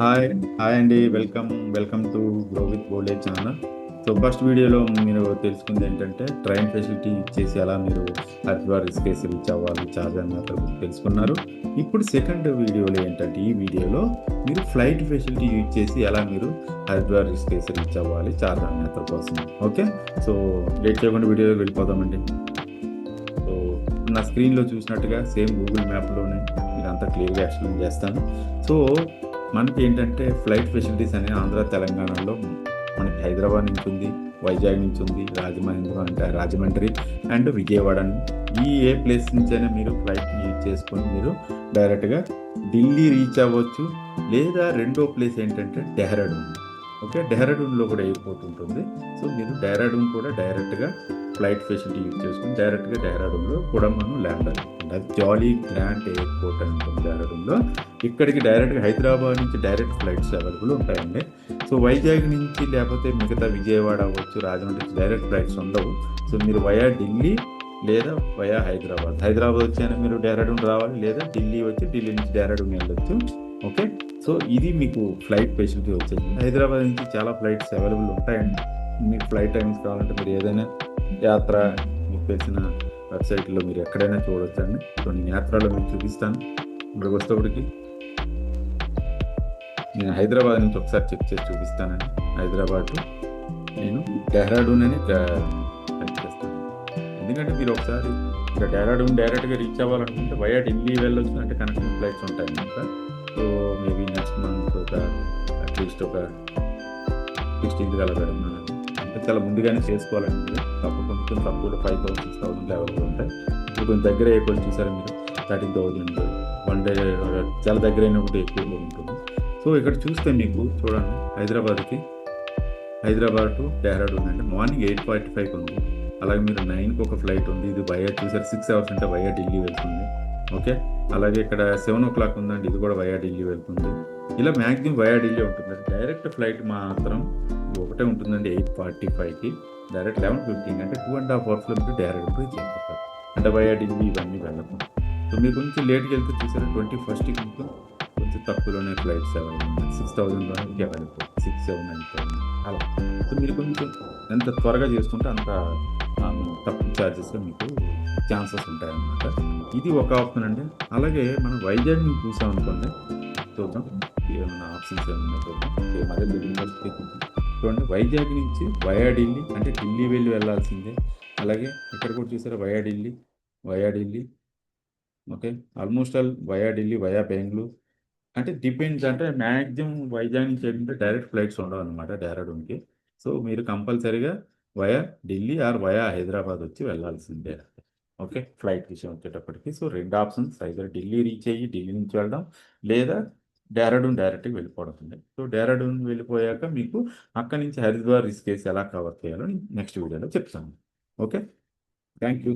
Hi hi అండి. Welcome welcome to grow with Bole channel. So first వీడియోలో మీరు తెలుసుకుంది ఏంటంటే ట్రైన్ ఫెసిలిటీ ఇచ్చేసి ఎలా మీరు హరిద్వార్ రిస్కేసి రీచ్ అవ్వాలి చార్జర్ మాత్రం తెలుసుకున్నారు. ఇప్పుడు సెకండ్ వీడియోలో ఏంటంటే ఈ వీడియోలో మీరు ఫ్లైట్ ఫెసిలిటీ యూజ్ చేసి ఎలా మీరు హరిద్వార్ రిస్కేసి రీచ్ అవ్వాలి చార్జర్ యాత్ర కోసం. ఓకే? సో లేట్ చేయకుండా వీడియోలో వెళ్ళిపోదామండి. సో నా స్క్రీన్లో చూసినట్టుగా సేమ్ గూగుల్ మ్యాప్లోనే మీరు అంతా క్లియర్గా ఎక్స్ప్లెయిన్ చేస్తాను. సో మనకి ఏంటంటే ఫ్లైట్ ఫెసిలిటీస్ అనేవి ఆంధ్ర తెలంగాణలో మనకి హైదరాబాద్ నుంచి ఉంది వైజాగ్ నుంచి ఉంది రాజమండ్రి అంటే రాజమండ్రి అండ్ విజయవాడ. ఈ ఏ ప్లేస్ నుంచి అయినా మీరు ఫ్లైట్ యూజ్ చేసుకొని మీరు డైరెక్ట్గా ఢిల్లీ రీచ్ అవ్వచ్చు లేదా రెండో ప్లేస్ ఏంటంటే డెహ్రాడూన్. ఓకే డెహ్రాడూన్లో కూడా ఎయిర్పోర్ట్ ఉంటుంది. సో మీరు డెహ్రాడూన్ కూడా డైరెక్ట్గా ఫ్లైట్ ఫెసిలిటీ యూజ్ చేసుకుని డైరెక్ట్గా డెహ్రాడూన్లో కూడా మనం ల్యాండ్ అది జాలీ గ్రాండ్ ఎయిర్పోర్ట్ అని ఉంటుంది ఇక్కడికి డైరెక్ట్గా హైదరాబాద్ నుంచి డైరెక్ట్ ఫ్లైట్స్ అవైలబుల్ ఉంటాయండి. సో వైజాగ్ నుంచి లేకపోతే మిగతా విజయవాడ అవ్వచ్చు రాజమండ్రి నుంచి డైరెక్ట్ ఫ్లైట్స్ ఉండవు. సో మీరు వయా ఢిల్లీ లేదా వయా హైదరాబాద్. హైదరాబాద్ వచ్చాక మీరు డెహ్రాడూన్ రావాలి లేదా ఢిల్లీ వచ్చి ఢిల్లీ నుంచి డెహ్రాడూన్ వెళ్ళొచ్చు. ఓకే? సో ఇది మీకు ఫ్లైట్ ఫెసిలిటీ వచ్చేసింది. హైదరాబాద్ నుంచి చాలా ఫ్లైట్స్ అవైలబుల్ ఉంటాయండి. మీకు ఫ్లైట్ టైమ్స్ కావాలంటే మీరు ఏదైనా యాత్ర మీకు తెలిసిన వెబ్సైట్లో మీరు ఎక్కడైనా చూడొచ్చండి. కొన్ని నేను యాత్రలో మీకు చూపిస్తాను. ఇక్కడికి వస్తేప్పటికి నేను హైదరాబాద్ నుంచి ఒకసారి చెక్ చేసి చూపిస్తానండి. హైదరాబాద్ నేను డెహ్రాడూన్ అని చెక్ చేస్తాను. ఎందుకంటే మీరు ఒకసారి ఇక్కడ డెహ్రాడూన్ డైరెక్ట్గా రీచ్ అవ్వాలనుకుంటే వయా ఢిల్లీ వెళ్ళొచ్చు అంటే కనెక్టింగ్ ఫ్లైట్స్ ఉంటాయి కనుక. సో మేబీ నెక్స్ట్ మంత్ ఒక అట్లీస్ట్ ఒక సిక్స్టీన్త్ కల పెడుతున్నాను అంటే చాలా ముందుగానే చేసుకోవాలంటే తప్ప కొంచెం తక్కువ five thousand six thousand level ఉంటాయి ఇప్పుడు కొంచెం దగ్గర అయిపోయి చూసారు మీరు? థర్టీన్ థౌసండ్ వన్ డే చాలా దగ్గర అయినప్పుడు ఎక్కువగా ఉంటుంది. సో ఇక్కడ చూస్తే మీకు చూడండి హైదరాబాద్కి హైదరాబాద్ టు డెహ్రాడూన్ అంటే మార్నింగ్ ఎయిట్ ఫార్టీ ఫైవ్ ఉంది. అలాగే మీరు నైన్కి ఒక ఫ్లైట్ ఉంది. ఇది వయా చూసారు? సిక్స్ అవర్స్ అంటే వయా ఢిల్లీ వెళ్తుంది. ఓకే? అలాగే ఇక్కడ సెవెన్ ఓ క్లాక్ ఉందండి. ఇది కూడా వయా ఢిల్లీ వెళ్తుంది. ఇలా మ్యాక్సిమం వయా ఢిల్లీ ఉంటుంది డైరెక్ట్ ఫ్లైట్ మాత్రం ఒకటే ఉంటుందండి ఎయిట్ ఫార్టీ ఫైవ్కి డైరెక్ట్ లెవెన్ ఫిఫ్టీన్ అంటే టూ అండ్ హాఫ్ అవర్స్లో మీరు డైరెక్ట్ పోయి చేస్తారు అంటే వయా ఇవన్నీ వెళ్ళకు? సో మీరు కొంచెం లేట్కి వెళ్తే చూసారు ట్వంటీ ఫస్ట్కి ఇంకా కొంచెం తక్కువలోనే ఫ్లైట్స్ అవైలబుల్ సిక్స్ థౌసండ్ వరకు available six seven nine thousand అలా. సో మీరు కొంచెం ఎంత త్వరగా చేసుకుంటే అంత తక్కువ ఛార్జెస్లో మీకు ఛాన్సెస్ ఉంటాయన్నమాట. ఇది ఒక ఆప్షన్ అండి. అలాగే మనం వైజాగ్ నుంచి చూసాం అనుకోండి చూద్దాం. ఏమైనా ఆప్షన్స్ ఏమైనా చూద్దాం. అదే బిల్డింగ్ చూడండి వైజాగ్ నుంచి వయా ఢిల్లీ అంటే ఢిల్లీ వెళ్ళి వెళ్ళాల్సిందే. అలాగే ఇక్కడ కూడా చూసారా via Delhi via Delhi okay. Almost all via Delhi via Bengaluru. అంటే డిపెండ్స్ అంటే మ్యాక్సిమం వైజాగ్ నుంచి ఏంటంటే డైరెక్ట్ ఫ్లైట్స్ ఉండవు అనమాట డెహ్రాడూన్కి సో మీరు కంపల్సరీగా via Delhi or via Hyderabad వచ్చి వెళ్ళాల్సిందే. ఓకే ఫ్లైట్ విషయం వచ్చేటప్పటికి. సో రెండు ఆప్షన్స్ అయితే ఢిల్లీ రీచ్ అయ్యి ఢిల్లీ నుంచి వెళ్ళడం లేదా డేరాడూన్ డైరెక్ట్గా వెళ్ళిపోవడం సో డేరాడూన్ వెళ్ళిపోయాక మీకు అక్కడి నుంచి హరిద్వార్ రిస్క్ కేసు ఎలా కవర్ చేయాలో నెక్స్ట్ వీడియోలో చెప్తాను. Okay thank you